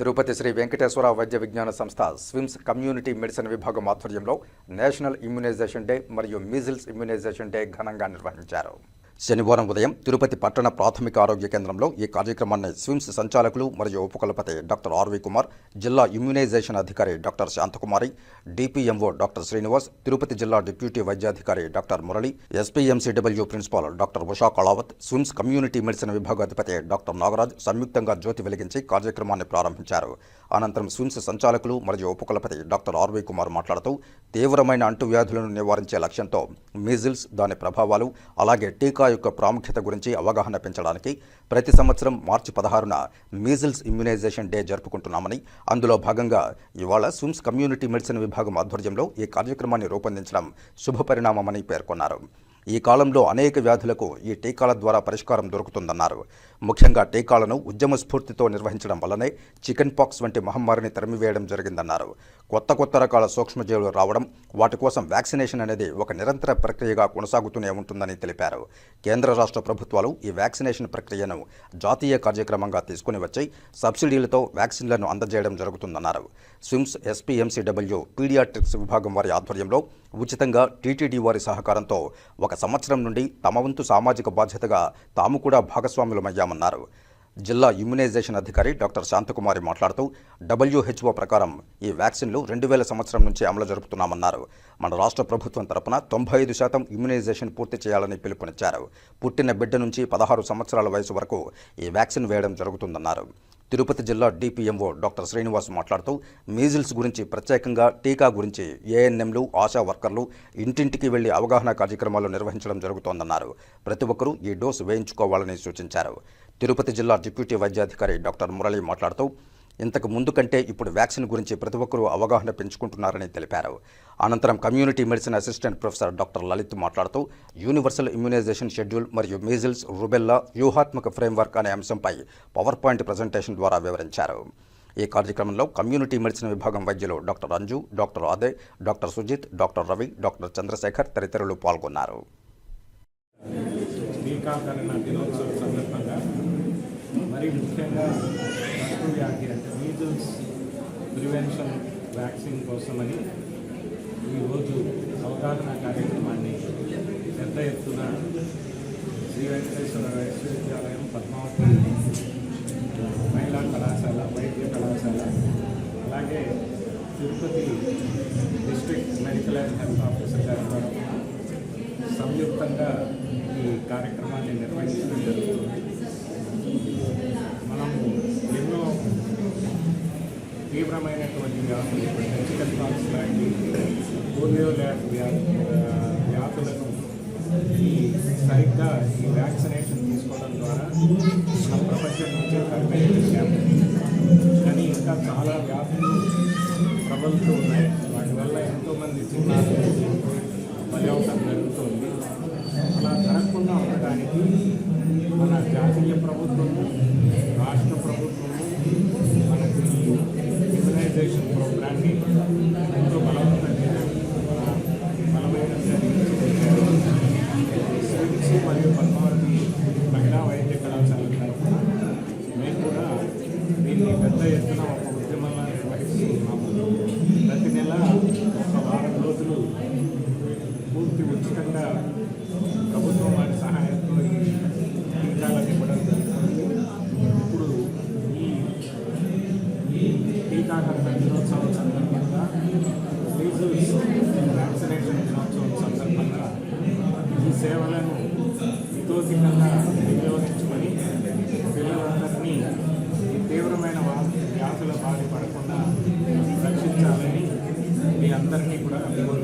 తిరుపతి శ్రీ వెంకటేశ్వర వైద్య విజ్ఞాన సంస్థ స్విమ్స్ కమ్యూనిటీ మెడిసిన్ విభాగం ఆధ్వర్యంలో నేషనల్ ఇమ్యునైజేషన్ డే మరియు మీజిల్స్ ఇమ్యునైజేషన్ డే ఘనంగా నిర్వహించారు. శనివారం ఉదయం తిరుపతి పట్టణ ప్రాథమిక ఆరోగ్య కేంద్రంలో ఈ కార్యక్రమాన్ని స్విమ్స్ సంచాలకులు మరియు ఉపకులపతి డాక్టర్ ఆర్వి కుమార్ జిల్లా ఇమ్యునైజేషన్ అధికారి doctor Shanthakumari DPMO doctor Srinivas Tirupati జిల్లా డిప్యూటీ వైద్యాధికారి doctor Murali SPMCW principal doctor Usha Kalavath SVIMS community medicine విభాగాధిపతి doctor Nagaraj సంయుక్తంగా జ్యోతి వెలిగించి కార్యక్రమాన్ని ప్రారంభించారు. అనంతరం స్విమ్స్ సంచాలకులు మరియు ఉపకులపతి డాక్టర్ ఆర్వి కుమార్ మాట్లాడుతూ తీవ్రమైన అంటువ్యాధులను నివారించే లక్ష్యంతో మీజిల్స్ దాని ప్రభావాలు అలాగే టీకా యొక్క ప్రాముఖ్యత గురించి అవగాహన పెంచడానికి ప్రతి సంవత్సరం మార్చి పదహారున మీజిల్స్ ఇమ్యునైజేషన్ డే జరుపుకుంటున్నామని అందులో భాగంగా ఇవాళ సుమ్స్ కమ్యూనిటీ మెడిసిన్ విభాగం ఆధ్వర్యంలో ఈ కార్యక్రమాన్ని రూపొందించడం శుభపరిణామమని పేర్కొన్నారు. ఈ కాలంలో అనేక వ్యాధులకు ఈ టీకాల ద్వారా పరిష్కారం దొరుకుతుందన్నారు. ముఖ్యంగా టీకాలను ఉద్యమ స్ఫూర్తితో నిర్వహించడం వల్లనే చికెన్ పాక్స్ వంటి మహమ్మారిని తరిమివేయడం జరిగిందన్నారు. కొత్త కొత్త రకాల సూక్ష్మజీవులు రావడం వాటి కోసం వ్యాక్సినేషన్ అనేది ఒక నిరంతర ప్రక్రియగా కొనసాగుతూనే ఉంటుందని తెలిపారు. కేంద్ర రాష్ట్ర ప్రభుత్వాలు ఈ వ్యాక్సినేషన్ ప్రక్రియను జాతీయ కార్యక్రమంగా తీసుకుని వచ్చి సబ్సిడీలతో వ్యాక్సిన్లను అందజేయడం జరుగుతుందన్నారు. స్విమ్స్ ఎస్పీఎంసీడబ్ల్యూ పీడియాట్రిక్స్ విభాగం వారి ఆధ్వర్యంలో ఉచితంగా టీటీడీ వారి సహకారంతో ఒక సంవత్సరం నుండి తమ వంతు సామాజిక బాధ్యతగా తాము కూడా భాగస్వాములమయ్యామన్నారు. జిల్లా ఇమ్యునైజేషన్ అధికారి డాక్టర్ శాంతకుమారి మాట్లాడుతూ డబ్ల్యూహెచ్ఓ ప్రకారం ఈ వ్యాక్సిన్లు రెండు వేల సంవత్సరం నుంచి అమలు జరుపుతున్నామన్నారు. మన రాష్ట్ర ప్రభుత్వం తరపున తొంభై ఐదు శాతం ఇమ్యునైజేషన్ పూర్తి చేయాలని పిలుపునిచ్చారు. పుట్టిన బిడ్డ నుంచి పదహారు సంవత్సరాల వయసు వరకు ఈ వ్యాక్సిన్ వేయడం జరుగుతుందన్నారు. తిరుపతి జిల్లా డిపిఎంఓ డాక్టర్ శ్రీనివాస్ మాట్లాడుతూ మీజిల్స్ గురించి ప్రత్యేకంగా టీకా గురించి ఏఎన్ఎంలు ఆశా వర్కర్లు ఇంటింటికి వెళ్ళి అవగాహన కార్యక్రమాలు నిర్వహించడం జరుగుతోందన్నారు. ప్రతి ఒక్కరూ ఈ డోసు వేయించుకోవాలని సూచించారు. తిరుపతి జిల్లా డిప్యూటీ వైద్యాధికారి డాక్టర్ మురళి మాట్లాడుతూ ఇంతకు ముందు కంటే ఇప్పుడు వ్యాక్సిన్ గురించి ప్రతి ఒక్కరూ అవగాహన పెంచుకుంటున్నారని తెలిపారు. అనంతరం community medicine assistant professor doctor Lalit మాట్లాడుతూ యూనివర్సల్ ఇమ్యునైజేషన్ షెడ్యూల్ మరియు మీజిల్స్ రుబెల్లా వ్యూహాత్మక ఫ్రేమ్వర్క్ అనే అంశంపై పవర్ పాయింట్ ప్రజెంటేషన్ ద్వారా వివరించారు. ఈ కార్యక్రమంలో కమ్యూనిటీ మెడిసిన్ విభాగం వైద్యులు డాక్టర్ అంజు డాక్టర్ అదే doctor Sujith doctor Ravi doctor Chandrasekhar తదితరులు పాల్గొన్నారు. మరీ ముఖ్యంగా అంటు వ్యాధి అంటే మీజల్స్ ప్రివెన్షన్ వ్యాక్సిన్ కోసమని ఈరోజు అవగాహన కార్యక్రమాన్ని పెద్ద ఎత్తున శ్రీ వెంకటేశ్వర విశ్వవిద్యాలయం పద్మావతి మహిళా కళాశాల వైద్య కళాశాల అలాగే Tirupati district medical and health officer గారి సంయుక్తంగా ఈ కార్యక్రమాన్ని నిర్వహించడం జరుగుతుంది. తీవ్రమైనటువంటి వ్యాధులు చికెన్ పాక్స్ లాంటి పోలియో వ్యాధులను సరిగ్గా ఈ వ్యాక్సినేషన్ తీసుకోవడం ద్వారా మన ప్రపంచం నుంచే కనిపించాము కానీ ఇంకా చాలా వ్యాధులు ప్రబలుతూ ఉన్నాయి. వాటి వల్ల ఎంతోమంది చిన్నారు బలి అవటం జరుగుతుంది. అలా జరగకుండా ఉండడానికి మన జాతీయ ప్రభుత్వము రాష్ట్ర ప్రభుత్వం రిజిస్ట్రేషన్ ప్రోగ్రామ్ని ఎంతో బలవంతం చేయడం ఆ, బలమైన స్విమ్స్ మరియు పద్మావతి మహిళా వైద్య కళాశాల తరఫున మేము కూడా దీన్ని పెద్ద ఎత్తున ఒక ఉద్యమంగా నిర్వహిస్తూ ఉన్నాము ప్రతి నెల ఒక వారం రోజులు పూర్తి ఉచితంగా ప్రభుత్వం వారి సహాయంతో ఈ టీకాలను ఇవ్వడం జరుగుతుంది ఇప్పుడు ఈ ఈ టీకాకరణ దినోత్సవం సందర్భంగా మీజల్స్ వ్యాక్సినేషన్ దినోత్సవం సందర్భంగా ఈ సేవలను ఇతోధికంగా వినియోగించుకొని పిల్లలందరినీ తీవ్రమైన వ్యాధుల బారి పడకుండా రక్షించాలని మీ అందరినీ కూడా కోరుకుంటున్నాను